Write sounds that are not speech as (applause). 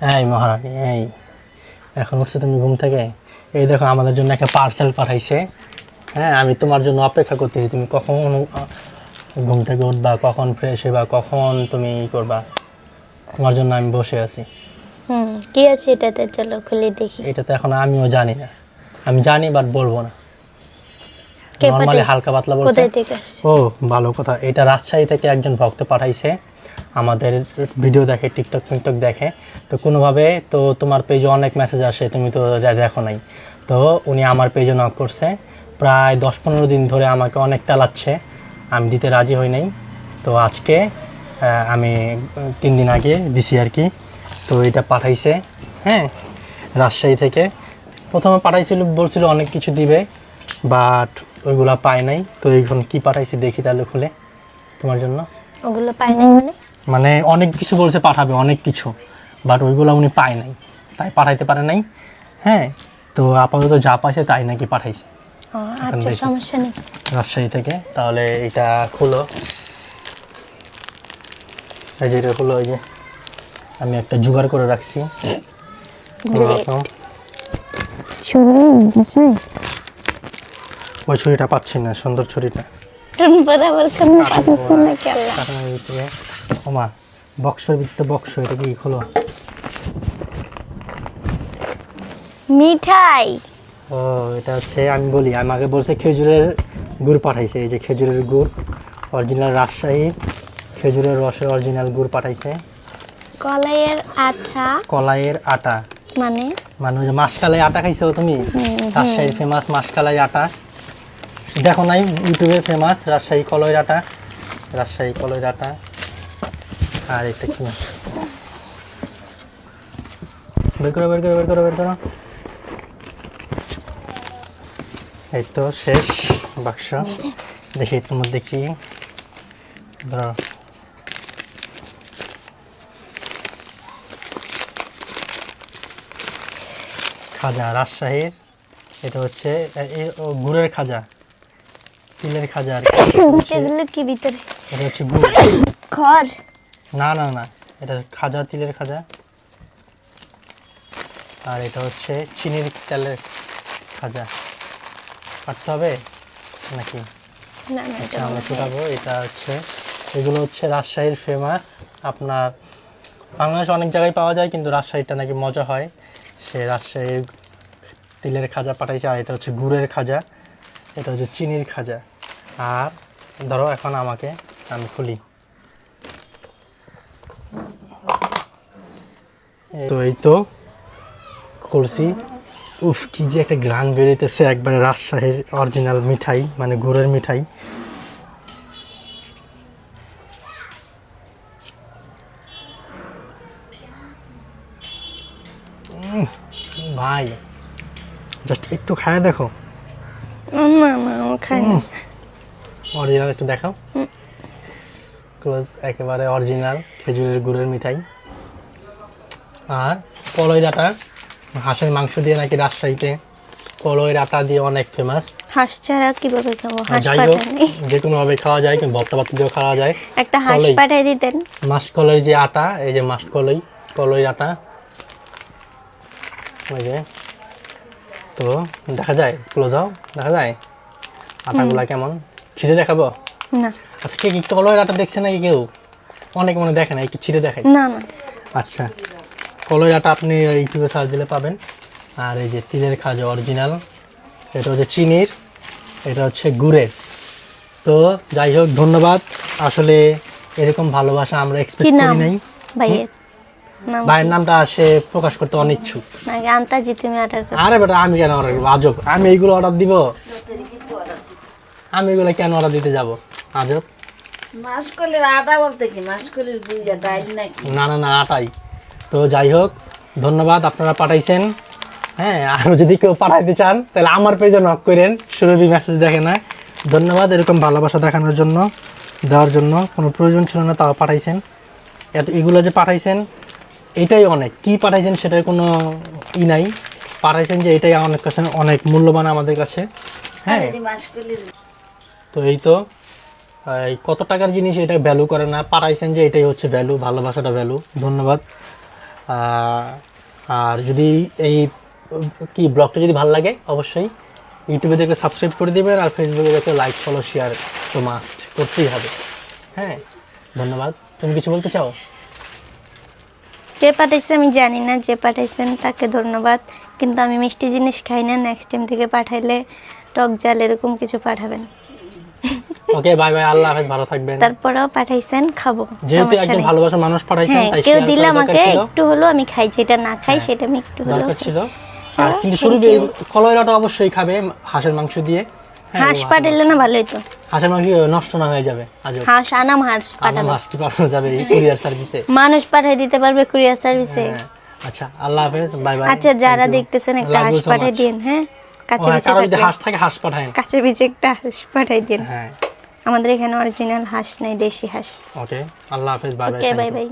এই মহারানী এই। এখন উঠছে তুমি ঘুম থেকে এই দেখো আমাদের জন্য একটা পার্সেল পাঠাইছে। হ্যাঁ আমি তোমার জন্য অপেক্ষা করতেছি তুমি কখন ঘুম থেকে উঠবা কখন ফ্রেশ হবা কখন তুমি ই করবা? তোমার জন্য আমি বসে আছি। হুম কি আছে এটাতে? চলো খুলে দেখি। এটা তো এখন আমিও জানি না। আমি জানি বাট বলব না। নর্মালি হালকা পাতলা বলছে। কোথায় থেকে আসছে? ও ভালো কথা। এটা রাজশাহী থেকে একজন ভক্ত পাঠাইছে। আমাদের ভিডিও দেখে, টিকটক টিকটক দেখে। তো কোনোভাবে তো তোমার পেজে অনেক মেসেজ আসে, তুমি তো দেখো নাই। তো উনি আমার পেজে নক করছে। প্রায় দশ পনেরো দিন ধরে আমাকে অনেক তেলাচ্ছে। আমি দিতে রাজি হই নাই। তো আজকে আমি, তিন দিন আগে দিছি আর কি। তো এটা পাঠাইছে হ্যাঁ রাজশাহী থেকে। প্রথমে পাঠাইছিল, বলছিল অনেক কিছু দিবে বাট ওইগুলা পাই নাই। তো এখন কি পাঠাইছে দেখি তাহলে খুলে। তোমার জন্য? ওগুলো পাই নাই মানে? মানে অনেক কিছু বলছে পাঠাবে অনেক কিছু। বাট ওইগুলো উনি পায় নাই। তাই পাঠাইতে পারে নাই। হ্যাঁ তো আপাতত যা পাইছে তাই নাকি পাঠাইছে। আচ্ছা সমস্যা নেই। রাজশাহী থেকে। তাহলে এটা খুলো। এই যে এটা খুলো ওই যে। আমি একটা জোগাড় করে রাখছি। ওই ছুরিটা পাচ্ছি না সুন্দর ছুরিটা। বরাবর কোনো ওমা বক্সের ভিতরে বক্স এটা কি খোলো? মিঠাই। ও এটা হচ্ছে আমি বলি আমাকে বলছে খেজুরের গুড় পাঠাইছে এই যে খেজুরের গুড় অরিজিনাল রাজশাহী খেজুরের রসের অরিজিনাল গুড় পাঠাইছে। কলাইয়ের আটা কলাইয়ের আটা। মানে? মানে ওই যে মাসকালাই আটা খাইছো তুমি? রাজশাহীর ফেমাস মাসকালাই আটা। দেখো নাই ইউটিউবে ফেমাস রাজশাহী কলইর আটা। রাজশাহী কলইর আটা। আর এটা কি? বের করো বের করো বের করো বের করো। এই তো শেষ বাক্স। দেখি এটার মধ্যে কি? ধরো। খাজা রাজশাহীর এটা হচ্ছে গুড়ের খাজা। তিলের খাজা আর কি (laughs) ভিতরে? এটা হচ্ছে গুড়। (coughs) খড়। না না না। এটা খাজা তিলের খাজা। আর এটা হচ্ছে চিনির তেলের খাজা। কাটতে হবে? নাকি? না না এটা আচ্ছা আমরা এটা হচ্ছে এগুলো হচ্ছে রাজশাহীর ফেমাস আপনার বাংলাদেশ অনেক জায়গায় পাওয়া যায় কিন্তু রাজশাহীটা নাকি মজা হয়। সে রাজশাহীর তিলের খাজা পাঠাইছে আর এটা হচ্ছে গুড়ের খাজা। এটা হচ্ছে চিনির খাজা। আর ধরো এখন আমাকে আমি খুলি। তো এই তো খুলছি উফ কি যে একটা গ্রান বেরিতেছে একবারে রাজশাহীর অরিজিনাল মিঠাই মানে গুড়ের মিঠাই। ভাই জাস্ট একটু খায় দেখো। না না খাই না। অরিজিনাল একটু দেখাও। ক্লোজ একেবারে অরিজিনাল খেজুরের গুড়ের মিঠাই। আর কলই ডাটা হাঁসের মাংস দিয়ে নাকি রাজশাহীতে। কলই ডাটা দিয়ে অনেক ফেমাস হাঁস ছাড়া কীভাবে খাব? হাঁস যাই হোক যে কোনোভাবে খাওয়া যায় কিন্তু ভর্তা পাতি দিয়েও খাওয়া যায়। একটা হাঁস। পাঠাই দিতেন। মাসকলাই যে আটা এই যে মাসকলাই কলই আটা। ওই যে। তো দেখা যায় ক্লোজ যাও দেখা যায়? আটাগুলা কেমন? ছিঁড়ে দেখাবো? না। আচ্ছা কে কি কলই আটা দেখছে নাকি কেউ? অনেক মনে দেখে না একটু ছিঁড়ে দেখাই। না না। আচ্ছা। কলই আটা আপনি ইউটিউবে সার্চ দিলে পাবেন। আর এই যে তিলের খাজা অরিজিনাল এটা হচ্ছে চিনির এটা হচ্ছে গুড়ের। তো যাই হোক ধন্যবাদ। আসলে এরকম ভালোবাসা আমরা এক্সপেক্ট করি নাই। ভাইয়ের ভাইয়ের নামটা সে প্রকাশ করতে অনিচ্ছুক। নাকি আন্তাজি তুমি অর্ডার করো আরে বেটা আমি কেন অর্ডার করব? আজব। আমি এইগুলো অর্ডার দিব? আমি এগুলো কেন অর্ডার দিতে যাব? আজব। মাসকলের আদা বলতে কি? মাসকলের বুঝা ডাইল নাকি? না না না আটাই। তো যাই হোক ধন্যবাদ আপনারা পাঠাইছেন। হ্যাঁ আরও যদি কেউ পাঠাইতে চান তাহলে আমার পেজে নক করেন সুরভি মেসেজ দেখে না ধন্যবাদ এরকম ভালোবাসা দেখানোর জন্য দেওয়ার জন্য কোনো প্রয়োজন ছিল না তাও পাঠাইছেন। এত এগুলো যে পাঠাইছেন এটাই অনেক। কি পাঠাইছেন সেটার কোনো ই নাই। পাঠাইছেন যে এটাই অনেক কাছে অনেক মূল্যবান আমাদের কাছে। হ্যাঁ। তো এই তো এই কত টাকার জিনিস এটা ভ্যালু করে না। পাঠাইছেন যে এটাই হচ্ছে ভ্যালু ভালোবাসাটা ভ্যালু ধন্যবাদ। আর যদি এই, কি, ব্লগটা যদি ভালো লাগে, অবশ্যই ইউটিউবে দেখে সাবস্ক্রাইব করে দেবেন আর ফেসবুকে দেখে লাইক ফলো শেয়ার তো মাস্ট করতেই হবে। হ্যাঁ ধন্যবাদ। তুমি কিছু বলতে চাও? কে পাঠাইছে আমি জানি না, যে পাঠাইছেন তাকে ধন্যবাদ। কিন্তু আমি মিষ্টি জিনিস খাই না নেক্সট টাইম থেকে পাঠাইলে টক জাল এরকম কিছু পাঠাবেন। ওকে বাই বাই আল্লাহ হাফেজ ভালো থাকবেন। তারপরেও পাঠাইছেন খাব। যেহেতু একজন মানুষ পাঠাইছেন হ্যাঁ তাই কেউ দিলে আমাকে একটু হলো আমি খাই যেটা না খাই সেটা আমি একটু হলো ছিল। আর কিন্তু কলয়রাটা অবশ্যই খাবে হাঁসের মাংস দিয়ে। হ্যাঁ, হাঁস না ভালোই তো। হাঁসের মাংস নষ্ট না হয়ে যাবে হাঁস আনাম হাঁস পাঠাবো হাঁস কি পাঠানো যাবে কুরিয়ার সার্ভিসে? মানুষ পাঠাই দিতে পারবে কুরিয়ার সার্ভিসে। আচ্ছা আল্লাহ হাফেজ বাই বাই আচ্ছা যারা দেখতেছেন একটা হাঁস পাঠাই দিন হ্যাঁ? কাছে পিছে কারও যদি থাকলে। হাঁস থাকে হাঁস পাঠায় কাছে পিছে একটা হাঁস পাঠাই দিন। হ্যাঁ। আমাদের এখানে অরিজিনাল হাঁস নাই দেশি হাঁস। ওকে আল্লাহ হাফেজ bye okay bye bye bye